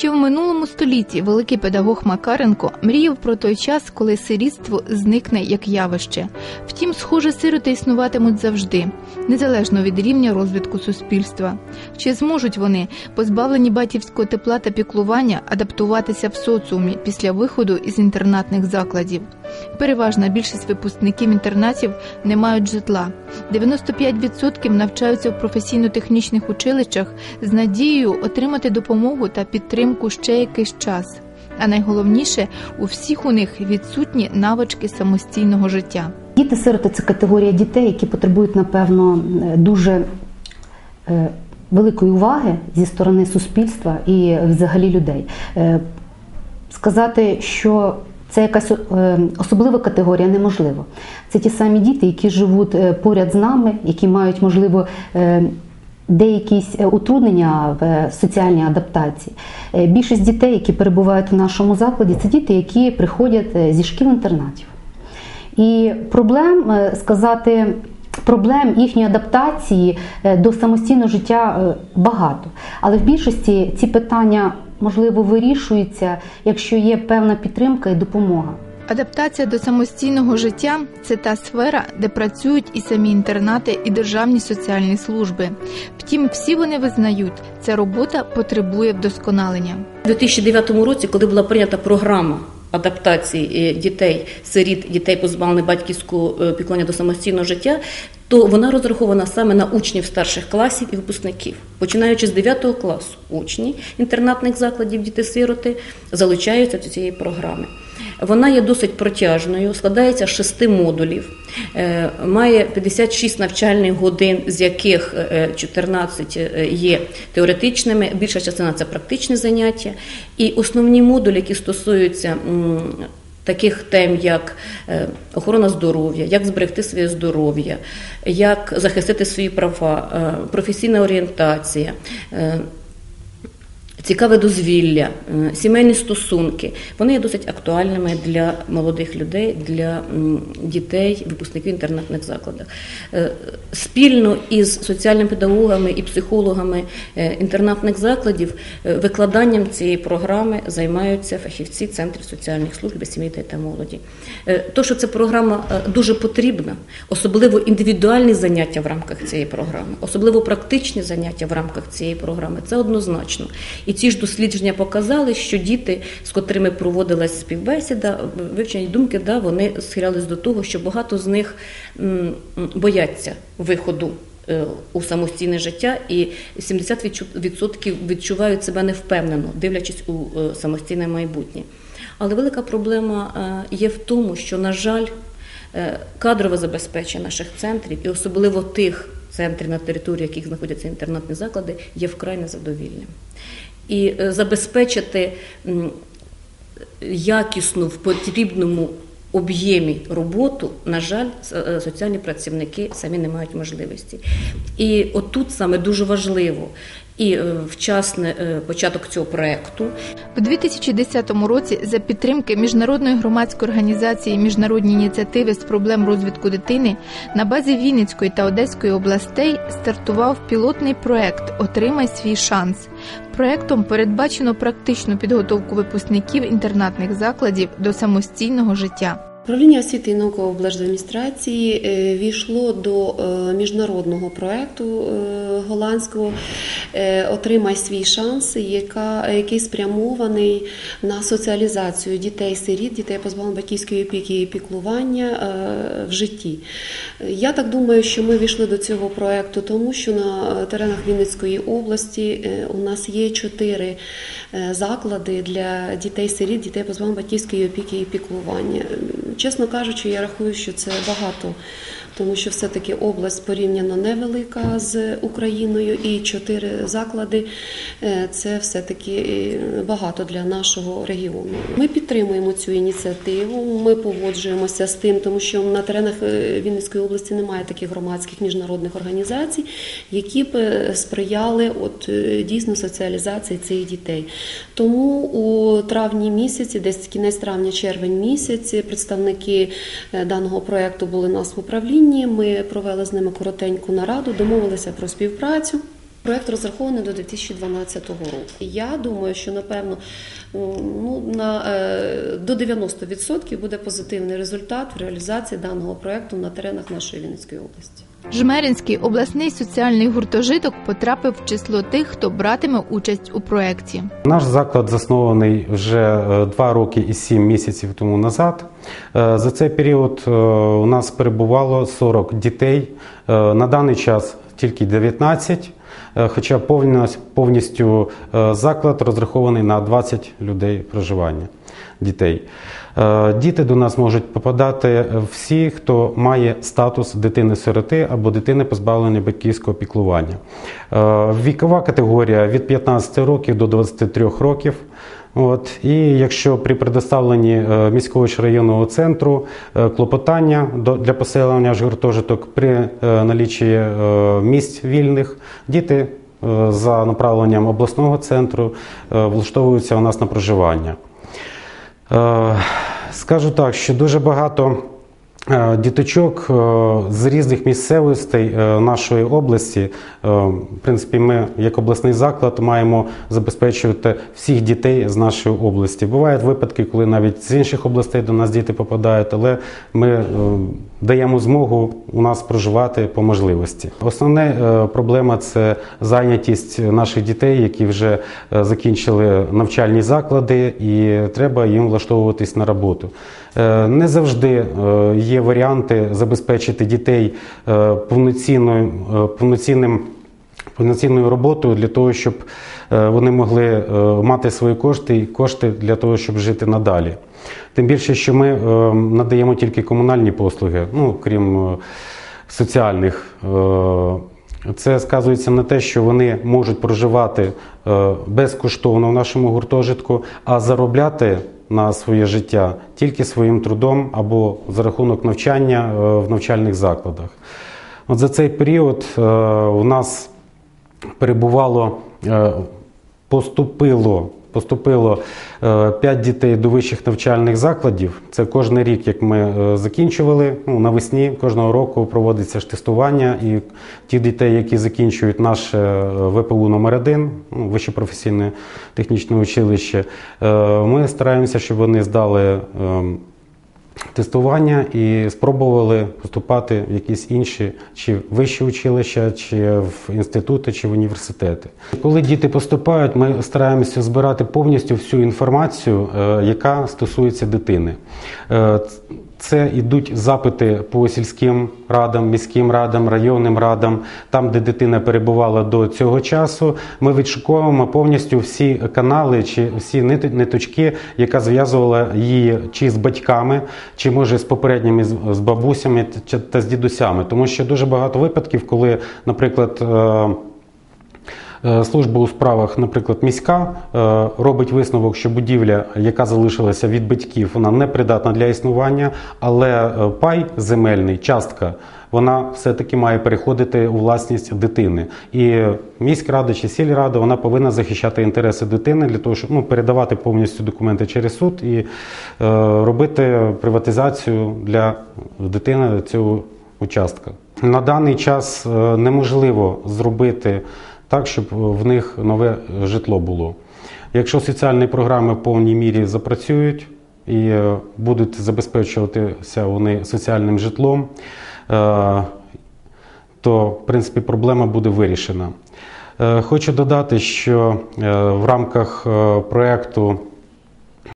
Ще в минулому столітті великий педагог Макаренко мріяв про той час, коли сирітство зникне як явище. Втім, схоже, сироти існуватимуть завжди, незалежно від рівня розвитку суспільства. Чи зможуть вони, позбавлені батьківського тепла та піклування, адаптуватися в соціумі після виходу із інтернатних закладів? Переважна більшість випускників інтернатів не мають житла. 95% навчаються в професійно-технічних училищах з надією отримати допомогу та підтримку ще якийсь час. А найголовніше у всіх у них відсутні навички самостійного життя. Діти-сироти це категорія дітей, які потребують, напевно, дуже е, великої уваги зі сторони суспільства і взагалі людей. Е, Сказати, що це якась е, особлива категорія неможливо. Це ті самі діти, які живуть е, поряд з нами, які мають, можливо, е, деякісь е, утруднення в соціальній адаптації. Більшість дітей, які перебувають в нашому закладі, це діти, які приходять зі шкіл-інтернатів. І проблем сказати. Проблем їхньої адаптації до самостійного життя багато, але в більшості ці питання можливо вирішуються, якщо є певна підтримка і допомога. Адаптація до самостійного життя це та сфера, де працюють і самі інтернати, і державні соціальні служби. Втім, всі вони визнають, ця робота потребує вдосконалення. У 2009 році, коли була прийнята програма адаптації е, дітей, сиріт, дітей позбавлених батьківського е, піклування до самостійного життя, то вона розрахована саме на учнів старших класів і випускників. Починаючи з 9 класу, учні інтернатних закладів, діти-сироти залучаються до цієї програми. Вона є досить протяжною, складається з шести модулів, е, має 56 навчальних годин, з яких е, 14 є теоретичними, більша частина це практичні заняття. І основні модулі, які стосуються таких тем, як е, охорона здоров'я, як зберегти своє здоров'я, як захистити свої права, е, професійна орієнтація. Цікаве дозвілля, сімейні стосунки, вони є досить актуальними для молодих людей, для дітей, випускників інтернатних закладів. Е, Спільно із соціальними педагогами і психологами е, інтернатних закладів е, викладанням цієї програми займаються фахівці Центрів соціальних служб сім'ї та молоді. То, що ця програма дуже потрібна, особливо індивідуальні заняття в рамках цієї програми, особливо практичні заняття в рамках цієї програми, це однозначно. І ці ж дослідження показали, що діти, з котрими проводилась співбесіда, вивчені думки, да, вони схилялись до того, що багато з них бояться виходу е, у самостійне життя, і 70% відчувають себе невпевнено, дивлячись у е, самостійне майбутнє. Але велика проблема е, є в тому, що, на жаль, кадрове забезпечення наших центрів, і особливо тих центрів, на території яких знаходяться інтернатні заклади, є вкрай незадовільним. І е, забезпечити якісну в потрібному об'ємі роботу, на жаль, е, соціальні працівники самі не мають можливості. І отут саме дуже важливо і е, вчасний е, початок цього проекту, У 2010 році за підтримки міжнародної громадської організації Міжнародні ініціативи з проблем розвитку дитини на базі Вінницької та Одеської областей стартував пілотний проект Отримай свій шанс. Проектом передбачено практичну підготовку випускників інтернатних закладів до самостійного життя. Управління освіти і науки облдержадміністрації е, війшло до е, міжнародного проекту е, голландського Отримай свій шанс, який спрямований на соціалізацію дітей-сиріт, дітей позбавлених батьківської опіки і піклування в житті. Я так думаю, що ми війшли до цього проекту, тому що на теренах Вінницької області у нас є чотири заклади для дітей-сиріт, дітей позбавлених батьківської опіки і піклування. Чесно кажучи, я рахую, що це багато, тому що все-таки область порівняно невелика з Україною, і чотири заклади е, це все-таки е, багато для нашого регіону. Ми підтримуємо цю ініціативу. Ми погоджуємося з тим, тому що на теренах е, Вінницької області немає таких громадських міжнародних організацій, які б сприяли от дійсно соціалізації цих дітей. Тому у травні місяці, десь кінець травня, червень місяць, представники е, даного проекту були у нас в управлінні. Ми провели з ними коротеньку нараду, домовилися про співпрацю. Проект розрахований до 2012 року. Я думаю, що напевно ну, на, е, до 90% буде позитивний результат в реалізації даного проекту на теренах нашої Вінницької області. Жмеринський обласний соціальний гуртожиток потрапив в число тих, хто братиме участь у проєкті. Наш заклад заснований вже е, два роки і сім місяців тому назад. Е, За цей період у нас перебувало 40 дітей. На даний час тільки 19, е, хоча повністю- е, заклад розрахований на 20 людей проживання дітей. Е, Діти до нас можуть попадати всі, хто має статус дитини-сироти або дитини позбавленої батьківського піклування. Е, Вікова категорія від 15 років до 23 років. От і якщо при предоставленні е, міського чи районного центру е, клопотання для поселення ж гуртожиток при е, налічі місць вільних, діти за направленням обласного центру влаштовуються у нас на проживання. Скажу так, що дуже багато діточок е, з різних місцевостей е, нашої області. е, В принципі, ми, як обласний заклад, маємо забезпечувати всіх дітей з нашої області. Бувають випадки, коли навіть з інших областей до нас діти попадають, але ми е, даємо змогу у нас проживати по можливості. Основна е, проблема це зайнятість наших дітей, які вже е, закінчили навчальні заклади, і треба їм влаштовуватись на роботу. Е, Не завжди е, є варіанти забезпечити дітей е, повноцінною, е, повноцінним повноцінною роботою для того, щоб е, вони могли мати свої кошти і кошти для того, щоб жити надалі. Тим більше, що ми надаємо тільки комунальні послуги, ну крім соціальних. Це сказується на те, що вони можуть проживати безкоштовно в нашому гуртожитку, а заробляти на своє життя тільки своїм трудом або за рахунок навчання е, в навчальних закладах. От за цей період е, у нас перебувало, е, поступило, поступило 5 дітей до вищих навчальних закладів. Це кожен рік, як ми е, закінчували. Ну, навесні кожного року проводиться ж тестування, і ті дітей, які закінчують наше е, ВПУ номер 1 ну, Вище професійне технічне училище, е, ми стараємося, щоб вони здали. Тестування і спробували поступати в якісь інші чи вищі училища, чи в інститути, чи в університети. Коли діти поступають, ми стараємося збирати повністю всю інформацію, е, яка стосується дитини. Це йдуть запити по сільським радам, міським радам, районним радам, там, де дитина перебувала до цього часу. Ми відшуковуємо повністю всі канали чи всі нит- ниточки, яка зв'язувала її чи з батьками, чи може з попередніми з- бабусями та- з дідусями. Тому що дуже багато випадків, коли, наприклад, Е, Служба у справах, наприклад, міська е, робить висновок, що будівля, яка залишилася від батьків, вона не придатна для існування, але е, пай земельний, частка, вона все-таки має переходити у власність дитини. І міськрада чи сільрада вона повинна захищати інтереси дитини для того, щоб ну, передавати повністю документи через суд і е, робити приватизацію для дитини цього участка. На даний час е, неможливо зробити так, щоб в них нове житло було. Якщо соціальні програми в повній мірі запрацюють і е, будуть забезпечуватися вони соціальним житлом, е, то в принципі проблема буде вирішена. Е, Хочу додати, що в рамках проекту